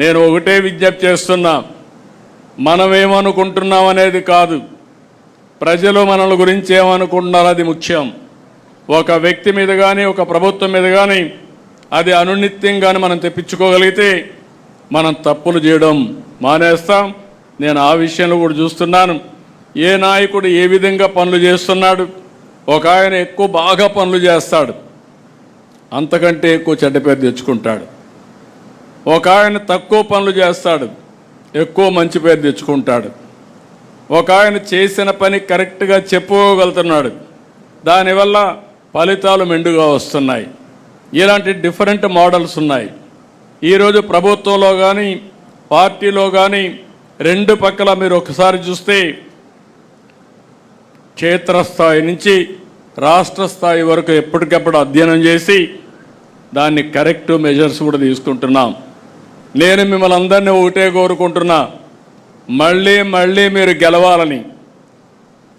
నేను ఒకటే విజ్ఞప్తి చేస్తున్నా. మనం ఏమనుకుంటున్నాం అనేది కాదు. ప్రజలు మనల గురించి ఏమనుకుంటున్నారు అది ముఖ్యం. ఒక వ్యక్తి మీద కానీ ఒక ప్రభుత్వం మీద కానీ అది అనునిత్యం కానీ మనం తెప్పించుకోగలిగితే మనం తప్పులు చేయడం మానేస్తాం. నేను ఆ విషయంలో కూడా చూస్తున్నాను. ఏ నాయకుడు ఏ విధంగా పనులు చేస్తున్నాడు? ఒక ఆయన ఎక్కువ బాగా పనులు చేస్తాడు. అంతకంటే ఎక్కువ చెడ్డ పేరు తెచ్చుకుంటాడు. ఒక ఆయన తక్కువ పనులు చేస్తాడు ఎక్కువ మంచి పేరు తెచ్చుకుంటాడు. ఒక ఆయన చేసిన పని కరెక్ట్గా చెప్పుకోగలుగుతున్నాడు. దానివల్ల ఫలితాలు మెండుగా వస్తున్నాయి. ఇలాంటి డిఫరెంట్ మోడల్స్ ఉన్నాయి. ఈరోజు ప్రభుత్వంలో కానీ పార్టీలో కానీ రెండు పక్కల మీరు ఒకసారి చూస్తే క్షేత్రస్థాయి నుంచి రాష్ట్ర స్థాయి వరకు ఎప్పటికప్పుడు అధ్యయనం చేసి దాన్ని కరెక్ట్ మెజర్స్ కూడా తీసుకుంటున్నాం. నేను మిమ్మల్ని అందరినీ ఒకటే కోరుకుంటున్నా మళ్ళీ మళ్ళీ మీరు గెలవాలని.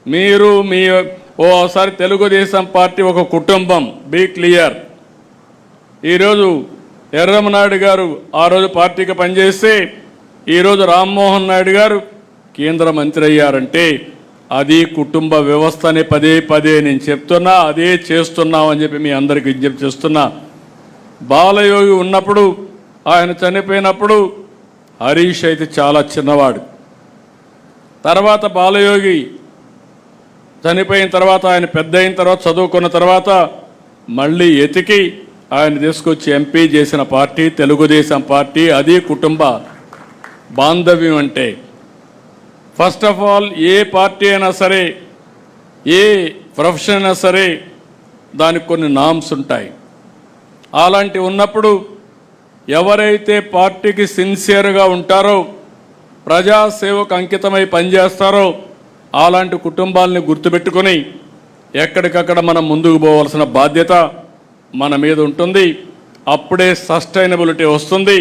మీరు మీ ఓసారి తెలుగుదేశం పార్టీ ఒక కుటుంబం బీ క్లియర్. ఈరోజు ఎర్రమనాయుడు గారు ఆ రోజు పార్టీకి పనిచేస్తే ఈరోజు రామ్మోహన్ నాయుడు గారు కేంద్ర మంత్రి అయ్యారంటే అది కుటుంబ వ్యవస్థని పదే పదే నేను చెప్తున్నా అదే చేస్తున్నామని చెప్పి మీ అందరికి విజ్ఞప్తి చేస్తున్నా. బాలయోగి ఉన్నప్పుడు ఆయన చనిపోయినప్పుడు హరీష్ అయితే చాలా చిన్నవాడు. తర్వాత బాలయోగి చనిపోయిన తర్వాత ఆయన పెద్ద అయిన తర్వాత చదువుకున్న తర్వాత మళ్ళీ ఎతికి ఆయన తీసుకొచ్చి ఎంపీ చేసిన పార్టీ తెలుగుదేశం పార్టీ అది కుటుంబ బాంధవ్యం అంటే. ఫస్ట్ ఆఫ్ ఆల్ ఏ పార్టీ అయినా సరే ఏ ప్రొఫెషన్ అయినా సరే దానికి కొన్ని నామ్స్ ఉంటాయి. అలాంటివి ఉన్నప్పుడు ఎవరైతే పార్టీకి సిన్సియర్గా ఉంటారో ప్రజాసేవకు అంకితమై పనిచేస్తారో అలాంటి కుటుంబాలని గుర్తుపెట్టుకొని ఎక్కడికక్కడ మనం ముందుకు పోవాల్సిన బాధ్యత మన మీద ఉంటుంది. అప్పుడే సస్టైనబిలిటీ వస్తుంది.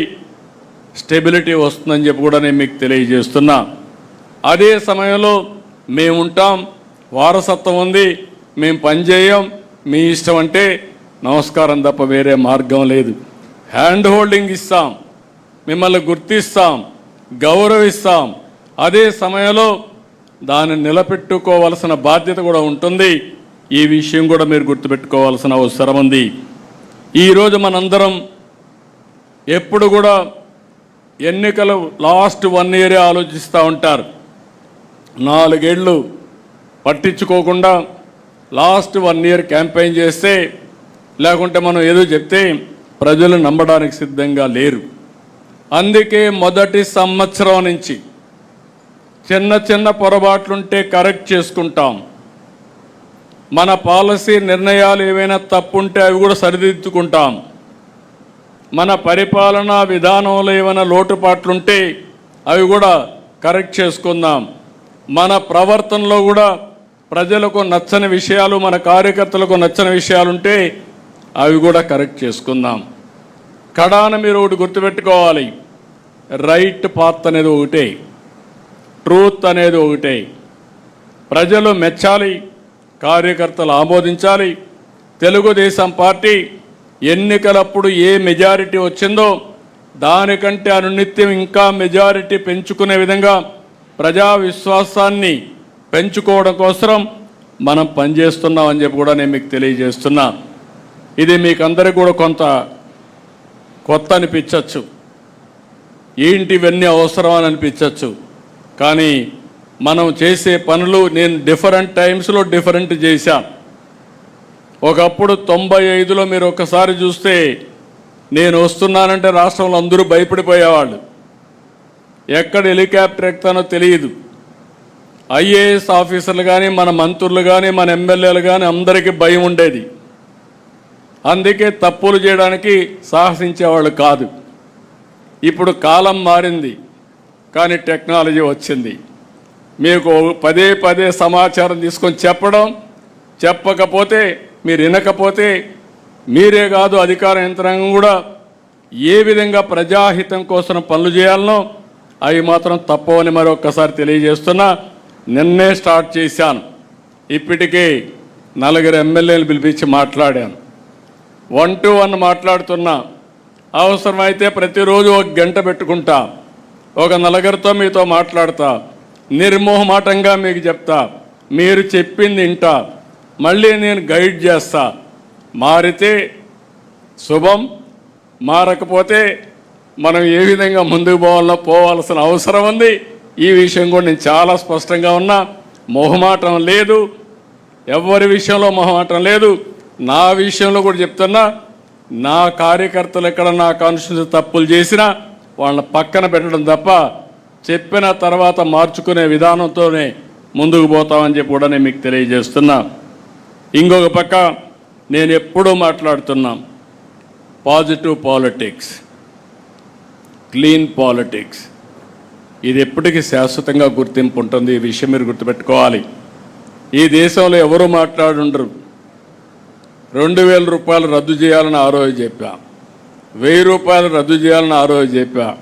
స్టెబిలిటీ వస్తుందని చెప్పి కూడా నేను మీకు తెలియజేస్తున్నా. అదే సమయంలో మేము ఉంటాం వారసత్వం ఉంది మేము పనిచేయం మీ ఇష్టం అంటే నమస్కారం తప్ప వేరే మార్గం లేదు. హ్యాండ్ హోల్డింగ్ ఇస్తాం. మిమ్మల్ని గుర్తిస్తాం. గౌరవిస్తాం. అదే సమయంలో దాన్ని నిలబెట్టుకోవాల్సిన బాధ్యత కూడా ఉంటుంది. ఈ విషయం కూడా మీరు గుర్తుపెట్టుకోవాల్సిన అవసరం ఉంది. ఈరోజు మనందరం ఎప్పుడు కూడా ఎన్నికలు లాస్ట్ వన్ ఇయరే ఆలోచిస్తూ ఉంటారు. నాలుగేళ్ళు పట్టించుకోకుండా లాస్ట్ వన్ ఇయర్ క్యాంపెయిన్ చేస్తే లేకుంటే మనం ఏదో చెప్తే ప్రజలు నమ్మడానికి సిద్ధంగా లేరు. అందుకే మొదటి సంవత్సరం నుంచి చిన్న చిన్న పొరపాట్లుంటే కరెక్ట్ చేసుకుంటాం. మన పాలసీ నిర్ణయాలు ఏవైనా తప్పుంటే అవి కూడా సరిదిద్దుకుంటాం. మన పరిపాలనా విధానంలో ఏమైనా లోటుపాట్లుంటే అవి కూడా కరెక్ట్ చేసుకుందాం. మన ప్రవర్తనలో కూడా ప్రజలకు నచ్చని విషయాలు మన కార్యకర్తలకు నచ్చని విషయాలుంటే అవి కూడా కరెక్ట్ చేసుకుందాం. కడాన మీరు ఒకటి గుర్తుపెట్టుకోవాలి. రైట్ పాత్ అనేది ఒకటే. ట్రూత్ అనేది ఒకటే. ప్రజలు మెచ్చాలి. కార్యకర్తలు ఆమోదించాలి. తెలుగుదేశం పార్టీ ఎన్నికలప్పుడు ఏ మెజారిటీ వచ్చిందో దానికంటే అనునిత్యం ఇంకా మెజారిటీ పెంచుకునే విధంగా ప్రజా విశ్వాసాన్ని పెంచుకోవడం కోసం మనం పనిచేస్తున్నామని చెప్పి కూడా నేను మీకు తెలియజేస్తున్నాను ఇది మీకు అందరికీ కూడా కొంత కొత్త అనిపించవచ్చు ఏంటి ఇవన్నీ అవసరం అని అనిపించవచ్చు కానీ మనం చేసే పనులు నేను డిఫరెంట్ టైమ్స్లో డిఫరెంట్ చేశా. ఒకప్పుడు తొంభై ఐదులో మీరు ఒకసారి చూస్తే నేను వస్తున్నానంటే రాష్ట్రంలో అందరూ భయపడిపోయేవాళ్ళు. ఎక్కడ హెలికాప్టర్ ఎక్కుతానో తెలియదు. ఐఏఎస్ ఆఫీసర్లు కానీ మన మంత్రులు కానీ మన ఎమ్మెల్యేలు కానీ అందరికీ భయం ఉండేది. అందుకే తప్పులు చేయడానికి సాహసించేవాళ్ళు కాదు. ఇప్పుడు కాలం మారింది కానీ టెక్నాలజీ వచ్చింది. మీకు పదే పదే సమాచారం తీసుకొని చెప్పడం చెప్పకపోతే మీరు వినకపోతే మీరే కాదు అధికార యంత్రాంగం కూడా ఏ విధంగా ప్రజాహితం కోసం పనులు చేయాలనో అవి మాత్రం తప్పవని మరొక్కసారి తెలియజేస్తున్నా నిన్నే స్టార్ట్ చేశాను. ఇప్పటికే నలుగురు ఎమ్మెల్యేలు పిలిపించి మాట్లాడాను. వన్ టు వన్ మాట్లాడుతున్నా. అవసరమైతే ప్రతిరోజు ఒక గంట పెట్టుకుంటా. ఒక నలుగురితో మీతో మాట్లాడతా. నిర్మోహమాటంగా మీకు చెప్తా. మీరు చెప్పింది వింటా. మళ్ళీ నేను గైడ్ చేస్తా. మారితే శుభం మారకపోతే మనం ఏ విధంగా ముందుకు పోవాలో పోవాల్సిన అవసరం ఉంది. ఈ విషయం కూడా నేను చాలా స్పష్టంగా ఉన్నా. మొహమాటం లేదు. ఎవరి విషయంలో మొహమాటం లేదు. నా విషయంలో కూడా చెప్తున్నా నా కార్యకర్తలు ఎక్కడ నా కాన్స్టిట్యూన్సీ తప్పులు చేసినా వాళ్ళని పక్కన పెట్టడం తప్ప చెప్పిన తర్వాత మార్చుకునే విధానంతోనే ముందుకు పోతామని చెప్పి కూడా నేను మీకు తెలియజేస్తున్నా. ఇంకొక పక్క నేను ఎప్పుడూ మాట్లాడుతున్నా పాజిటివ్ పాలిటిక్స్ క్లీన్ పాలిటిక్స్. ఇది ఎప్పటికీ శాశ్వతంగా గుర్తింపు ఉంటుంది ఈ విషయం మీరు గుర్తుపెట్టుకోవాలి. ఈ దేశంలో ఎవరు మాట్లాడుండరు? రెండు వేల రూపాయలు రద్దు చేయాలని ఆ రోజు చెప్పా. వెయ్యి రూపాయలు రద్దు చేయాలని ఆ రోజు చెప్పా.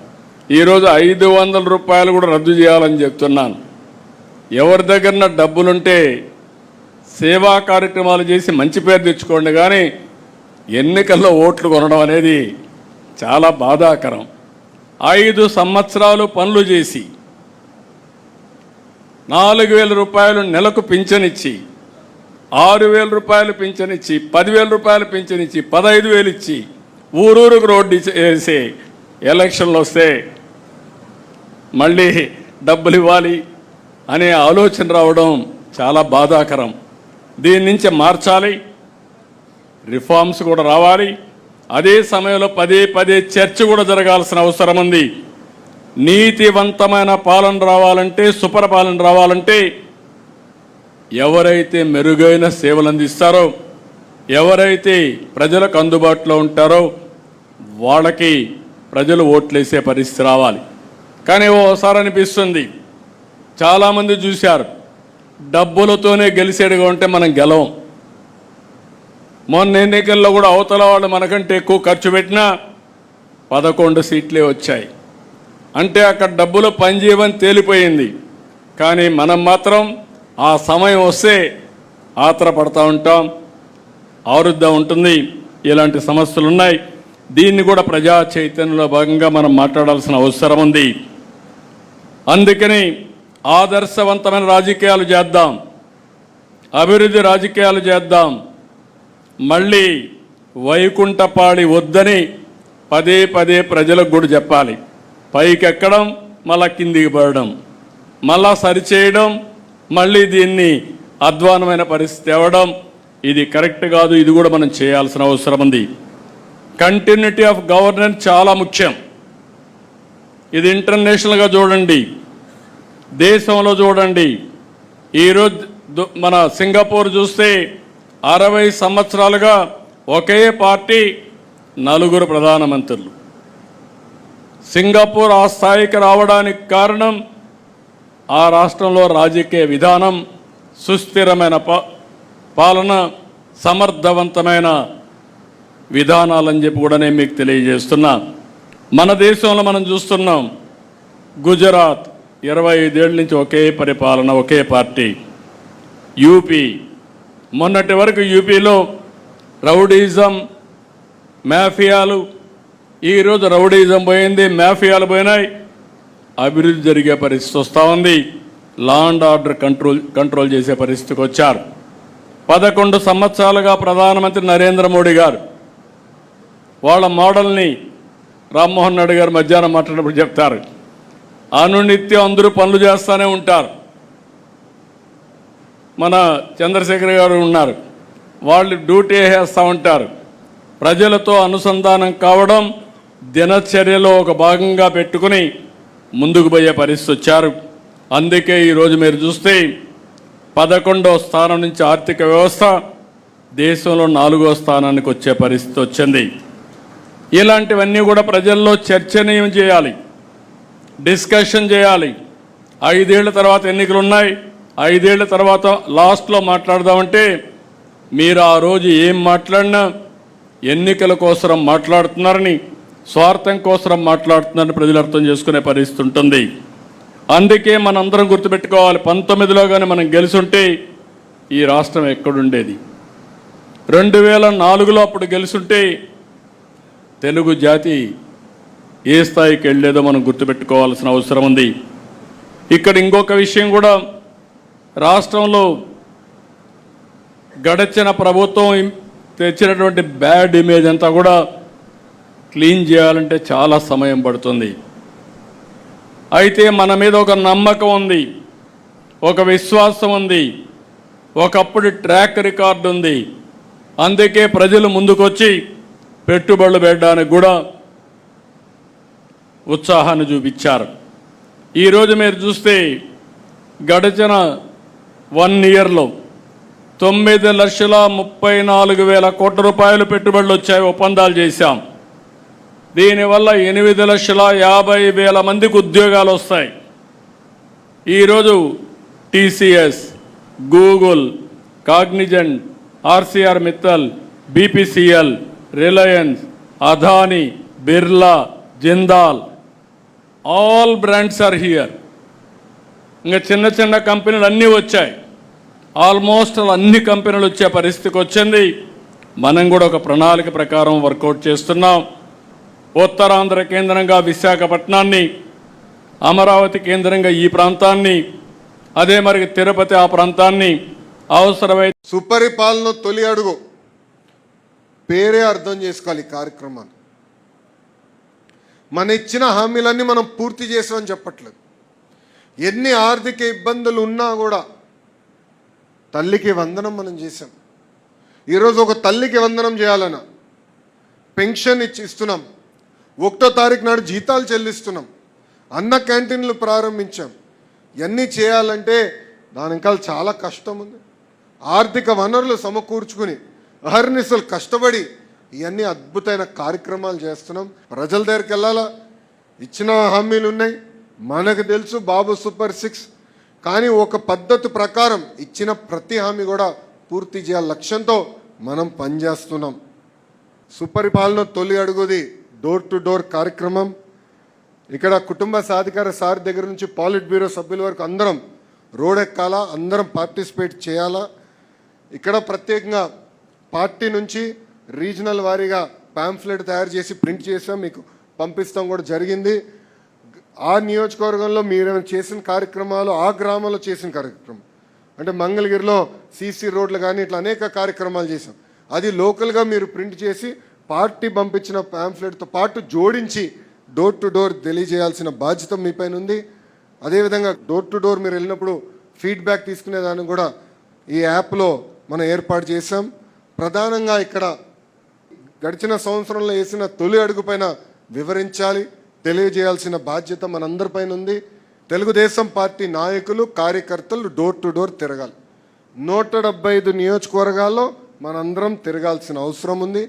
ఈరోజు ఐదు వందల రూపాయలు కూడా రద్దు చేయాలని చెప్తున్నాను. ఎవరి దగ్గర డబ్బులుంటే సేవా కార్యక్రమాలు చేసి మంచి పేరు తెచ్చుకోండి కానీ ఎన్నికల్లో ఓట్లు కొనడం అనేది చాలా బాధాకరం. ఐదు సంవత్సరాలు పనులు చేసి నాలుగు వేల రూపాయలు నెలకు పింఛనిచ్చి ఆరు వేల రూపాయలు పింఛనిచ్చి పదివేల రూపాయలు పింఛనిచ్చి పదహైదు వేలు ఇచ్చి ఊరూరుకు రోడ్డు వేసి ఎలక్షన్లు వస్తే మళ్ళీ డబ్బులు ఇవ్వాలి అనే ఆలోచన రావడం చాలా బాధాకరం. దీని నుంచి మార్చాలి రిఫార్మ్స్ కూడా రావాలి. అదే సమయంలో పదే పదే చర్చ కూడా జరగాల్సిన అవసరం ఉంది. నీతివంతమైన పాలన రావాలంటే సుపరిపాలన రావాలంటే ఎవరైతే మెరుగైన సేవలు అందిస్తారో ఎవరైతే ప్రజలకు అందుబాటులో ఉంటారో వాళ్ళకి ప్రజలు ఓట్లేసే పరిస్థితి రావాలి. కానీ ఓసారి అనిపిస్తుంది చాలామంది చూశారు డబ్బులతోనే గెలిచేడుగా ఉంటే మనం గెలవం. మొన్న ఎన్నికల్లో కూడా అవతల వాళ్ళు మనకంటే ఎక్కువ ఖర్చు పెట్టినా పదకొండు సీట్లే వచ్చాయి. అంటే అక్కడ డబ్బులు పనిచేయమని తేలిపోయింది. కానీ మనం మాత్రం ఆ సమయం వస్తే ఆత్రపడతా ఉంటాం ఆరుద్దా ఉంటుంది ఇలాంటి సమస్యలు ఉన్నాయి దీన్ని కూడా ప్రజా చైతన్యంలో భాగంగా మనం మాట్లాడాల్సిన అవసరం ఉంది. అందుకని ఆదర్శవంతమైన రాజకీయాలు చేద్దాం అభివృద్ధి రాజకీయాలు చేద్దాం. మళ్ళీ వైకుంఠపాడి వద్దని పదే పదే ప్రజలకు కూడా చెప్పాలి. పైకెక్కడం మళ్ళా కిందికి పడడం మళ్ళా సరిచేయడం మళ్ళీ దీన్ని అధ్వానమైన పరిస్థితి తేవడం ఇది కరెక్ట్ కాదు ఇది కూడా మనం చేయాల్సిన అవసరం ఉంది. కంటిన్యూటీ ఆఫ్ గవర్నెన్స్ చాలా ముఖ్యం. ఇది ఇంటర్నేషనల్గా చూడండి. దేశంలో చూడండి. ఈరోజు దు- మన సింగపూర్ చూస్తే అరవై సంవత్సరాలుగా ఒకే పార్టీ నలుగురు ప్రధానమంత్రులు. సింగపూర్ ఆ స్థాయికి రావడానికి కారణం ఆ రాష్ట్రంలో రాజకీయ విధానం సుస్థిరమైన పాలన సమర్థవంతమైన విధానాలని చెప్పి కూడా నేను మీకు తెలియజేస్తున్నా. మన దేశంలో మనం చూస్తున్నాం గుజరాత్ ఇరవై ఐదేళ్ళ నుంచి ఒకే పరిపాలన ఒకే పార్టీ. యూపీ. మొన్నటి వరకు యూపీలో రౌడీజం మాఫియాలు ఈరోజు రౌడీజం పోయింది మాఫియాలు పోయినాయి. అభివృద్ధి జరిగే పరిస్థితి వస్తూ ఉంది. Law and order control control చేసే పరిస్థితికి వచ్చారు. పదకొండు సంవత్సరాలుగా ప్రధానమంత్రి నరేంద్ర మోడీ గారు వాళ్ళ మోడల్ని రామ్మోహన్ రెడ్డి గారు మధ్యాహ్నం మాట్లాడినప్పుడు చెప్తారు. అనునిత్యం అందరూ పనులు చేస్తూనే ఉంటారు. మన చంద్రశేఖర్ గారు ఉన్నారు. వాళ్ళు డ్యూటీ వేస్తూ ఉంటారు. ప్రజలతో అనుసంధానం కావడం దినచర్యలో ఒక భాగంగా పెట్టుకుని ముందుకు పోయే పరిస్థితి వచ్చారు. అందుకే ఈరోజు మీరు చూస్తే పదకొండవ స్థానం నుంచి ఆర్థిక వ్యవస్థ దేశంలో నాలుగో స్థానానికి వచ్చే పరిస్థితి వచ్చింది. ఇలాంటివన్నీ కూడా ప్రజల్లో చర్చనీయం చేయాలి. డిస్కషన్ చేయాలి. ఐదేళ్ళ తర్వాత ఎన్నికలు ఉన్నాయి. ఐదేళ్ళ తర్వాత లాస్ట్లో మాట్లాడదామంటే మీరు ఆ రోజు ఏం మాట్లాడినా ఎన్నికల కోసం మాట్లాడుతున్నారని స్వార్థం కోసం మాట్లాడుతుందని ప్రజలు అర్థం చేసుకునే పరిస్థితి ఉంటుంది. అందుకే మనందరం గుర్తుపెట్టుకోవాలి పంతొమ్మిదిలో కానీ మనం గెలుసుంటే ఈ రాష్ట్రం ఎక్కడుండేది. రెండు వేల నాలుగులో అప్పుడు గెలుసుంటే తెలుగు జాతి ఏ స్థాయికి వెళ్ళేదో మనం గుర్తుపెట్టుకోవాల్సిన అవసరం ఉంది. ఇక్కడ ఇంకొక విషయం కూడా రాష్ట్రంలో గడచిన ప్రభుత్వం తెచ్చినటువంటి బ్యాడ్ ఇమేజ్ అంతా కూడా క్లీన్ చేయాలంటే చాలా సమయం పడుతుంది. అయితే మన మీద ఒక నమ్మకం ఉంది. ఒక విశ్వాసం ఉంది. ఒకప్పుడు ట్రాక్ రికార్డు ఉంది. అందుకే ప్రజలు ముందుకొచ్చి పెట్టుబడులు పెట్టడానికి కూడా ఉత్సాహాన్ని చూపించారు. ఈరోజు మీరు చూస్తే గడిచిన వన్ ఇయర్లో తొమ్మిది లక్షల ముప్పై నాలుగు వేల కోట్ల రూపాయలు పెట్టుబడులు వచ్చాయి. ఒప్పందాలు చేశాం. దీనివల్ల ఎనిమిది లక్షల యాభై వేల మందికి ఉద్యోగాలు వస్తాయి. ఈరోజు TCS Google Cognizant Arcelor Mittal BPCL Reliance Adani Birla Jindal all brands are here. ఇంకా చిన్న చిన్న కంపెనీలు అన్నీ వచ్చాయి. ఆల్మోస్ట్ అన్ని కంపెనీలు వచ్చే పరిస్థితికి వచ్చింది. మనం కూడా ఒక ప్రణాళిక ప్రకారం వర్కౌట్ చేస్తున్నాం. ఉత్తరాంధ్ర కేంద్రంగా విశాఖపట్నాన్ని అమరావతి కేంద్రంగా ఈ ప్రాంతాన్ని అదే మరి తిరుపతి ఆ ప్రాంతాన్ని అవసరమై సుపరిపాలన తొలి అడుగు. పేరే అర్థం చేసుకోవాలి ఈ కార్యక్రమాన్ని మన ఇచ్చిన హామీలన్నీ మనం పూర్తి చేసామని చెప్పట్లేదు. ఎన్ని ఆర్థిక ఇబ్బందులు ఉన్నా కూడా తల్లికి వందనం మనం చేసాం ఈరోజు ఒక తల్లికి వందనం చేయాలన్నా పెన్షన్ ఇచ్చి ఇస్తున్నాం. ఒకటో తారీఖు నాడు జీతాలు చెల్లిస్తున్నాం. అన్న క్యాంటీన్లు ప్రారంభించాం. ఇవన్నీ చేయాలంటే దాని ఇంకా చాలా కష్టం ఉంది ఆర్థిక వనరులు సమకూర్చుకుని అహర్నిశలు కష్టపడి ఇవన్నీ అద్భుతమైన కార్యక్రమాలు చేస్తున్నాం. ప్రజల దగ్గరికి వెళ్ళాలా? ఇచ్చిన హామీలు ఉన్నాయి. మనకు తెలుసు బాబు సూపర్ సిక్స్. కానీ ఒక పద్ధతి ప్రకారం ఇచ్చిన ప్రతి హామీ కూడా పూర్తి చేయాలి లక్ష్యంతో మనం పనిచేస్తున్నాం. సుపరిపాలన తొలి అడుగుది డోర్ టు డోర్ కార్యక్రమం. ఇక్కడ కుటుంబ సాధికార సార్ దగ్గర నుంచి పాలిట్ బ్యూరో సభ్యుల వరకు అందరం రోడ్ ఎక్కాలా అందరం పార్టిసిపేట్ చేయాలా. ఇక్కడ ప్రత్యేకంగా పార్టీ నుంచి రీజనల్ వారీగా పాంఫ్లెట్ తయారు చేసి ప్రింట్ చేసాం మీకు పంపిస్తాం కూడా జరిగింది. ఆ నియోజకవర్గంలో మీరు చేసిన కార్యక్రమాలు ఆ గ్రామంలో చేసిన కార్యక్రమం. అంటే మంగళగిరిలో సీసీ రోడ్లు కానీ ఇట్లా అనేక కార్యక్రమాలు చేసాం. అది లోకల్గా మీరు ప్రింట్ చేసి పార్టీ పంపించిన ప్యాంఫ్లెట్తో పాటు జోడించి డోర్ టు డోర్ తెలియజేయాల్సిన బాధ్యత మీ పైన ఉంది. అదేవిధంగా డోర్ టు డోర్ మీరు వెళ్ళినప్పుడు ఫీడ్బ్యాక్ తీసుకునేదాన్ని కూడా ఈ యాప్లో మనం ఏర్పాటు చేసాం ప్రధానంగా ఇక్కడ గడిచిన సంవత్సరంలో వేసిన తొలి అడుగుపైన వివరించాలి తెలియజేయాల్సిన బాధ్యత మనందరిపైన ఉంది. తెలుగుదేశం పార్టీ నాయకులు కార్యకర్తలు డోర్ టు డోర్ తిరగాలి. నూట డెబ్బై ఐదు నియోజకవర్గాల్లో మనందరం తిరగాల్సిన అవసరం ఉంది.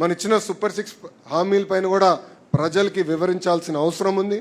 మన ఇచ్చిన సూపర్ సిక్స్ హామీల పైన కూడా ప్రజలకి వివరించాల్సిన అవసరం ఉంది.